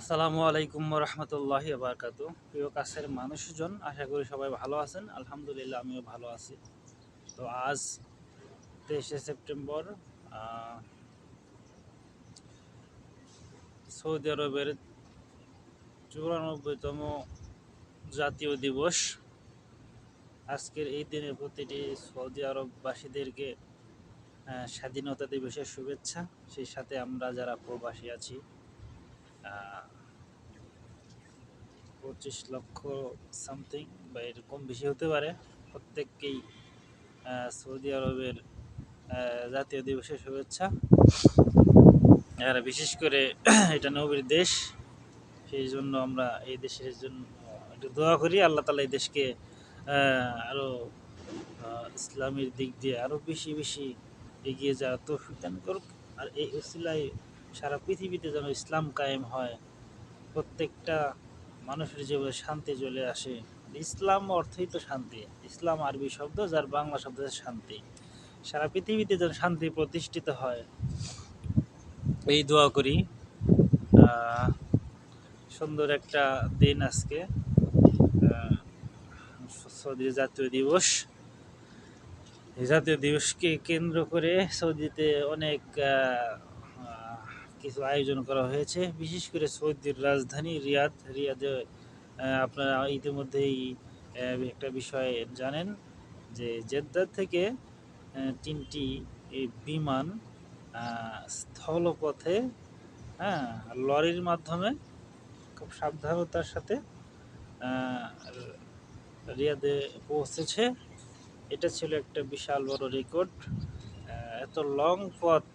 আসসালামু আলাইকুম রহমতুল্লাহি বারকাত প্রিয় কাছের মানুষজন, আশা করি সবাই ভালো আছেন। আলহামদুলিল্লাহ, আমিও ভালো আছি। তো আজ তেইশে সেপ্টেম্বর সৌদি আরবের চুরানব্বইতম জাতীয় দিবস। আজকের এই দিনে প্রতিটি সৌদি আরববাসীদেরকে স্বাধীনতা দিবসের শুভেচ্ছা। সেই সাথে আমরা যারা প্রবাসী আছি পঁচিশ লক্ষ সামথিং বা এরকম বেশি হতে পারে। প্রত্যেককেই সৌদি আরবের জাতীয় দিবসের শুভেচ্ছা। আর বিশেষ করে এটা নবীর দেশ। সেই জন্য আমরা এই দেশের জন্য একটু দোয়া করি। আল্লাহ তালা এই দেশকে আরও আরও ইসলামের দিক দিয়ে আরও বেশি বেশি এগিয়ে যাওয়ার তৌফিক দান করুক। আর এই উসিলায় সারা পৃথিবীতে যেন ইসলাম কায়েম হয়, প্রত্যেকটা মানুষের জীবনে শান্তি চলে আসে। ইসলাম অর্থই তো শান্তি। ইসলাম আরবি শব্দ, যার বাংলা শব্দ শান্তি। সারা পৃথিবীতে যেন শান্তি প্রতিষ্ঠিত হয়। এই দোয়া করি। সুন্দর একটা দিন আজকে। সৌদি জাতীয় দিবস। জাতীয় দিবসকে কেন্দ্র করে সৌদিতে অনেক কিছু আয়োজন করা হয়েছে। বিশেষ করে সৌদির রাজধানী রিয়াদ। রিয়াদে আপনারা ইতিমধ্যেই একটা বিষয় জানেন যে জেদ্দা থেকে তিনটি বিমান স্থলপথে হ্যাঁ লরির মাধ্যমে খুব সাবধানতার সাথে রিয়াদে পৌঁছেছে। এটা ছিল একটা বিশাল বড় রেকর্ড। এত লং পথ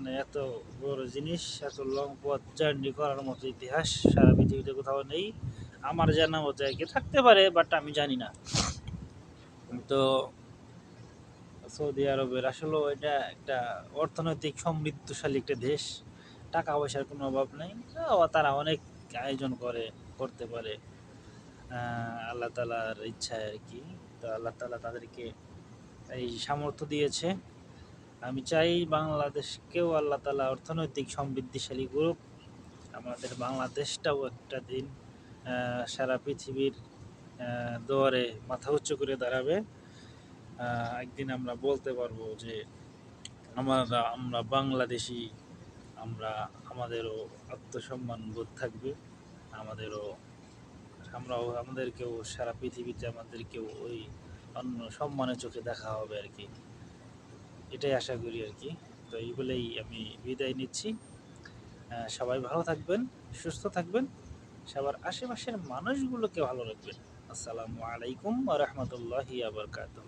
মানে এত বড় জিনিস, এত লং পথ জার্নি করার মতো ইতিহাস সারা পৃথিবীতে কোথাও নেই। আমার জানা মতো আর কি থাকতে পারে বাট আমি জানি না। তো সৌদি আরবের আসলে এটা একটা অর্থনৈতিক সমৃদ্ধশালী একটা দেশ। টাকা পয়সার কোনো অভাব নেই। তারা অনেক আয়োজন করে, করতে পারে। আল্লাহ তালার ইচ্ছায় আর কি। তো আল্লাহ তালা তাদেরকে এই সামর্থ্য দিয়েছে। আমি চাই বাংলাদেশকেও আল্লাহ তালা অর্থনৈতিক সমৃদ্ধিশালী করুক। আমাদের বাংলাদেশটাও একটা দিন সারা পৃথিবীর দুয়ারে মাথা উচ্চ করে দাঁড়াবে। একদিন আমরা বলতে পারব যে আমরা আমরা বাংলাদেশি, আমরা, আমাদেরও আত্মসম্মান বোধ থাকবে, আমাদেরও, আমরাও, আমাদেরকেও, সারা পৃথিবীতে আমাদেরকেও ওই অন্য সম্মানের চোখে দেখা হবে আর কি। এটাই আশা করি আর কি। তো এই বলেই আমি বিদায় নিচ্ছি। সবাই ভালো থাকবেন, সুস্থ থাকবেন। সবার আশেপাশের মানুষগুলোকে ভালো রাখবেন। আসসালামু আলাইকুম রহমতুল্লাহি আবরকাতুহ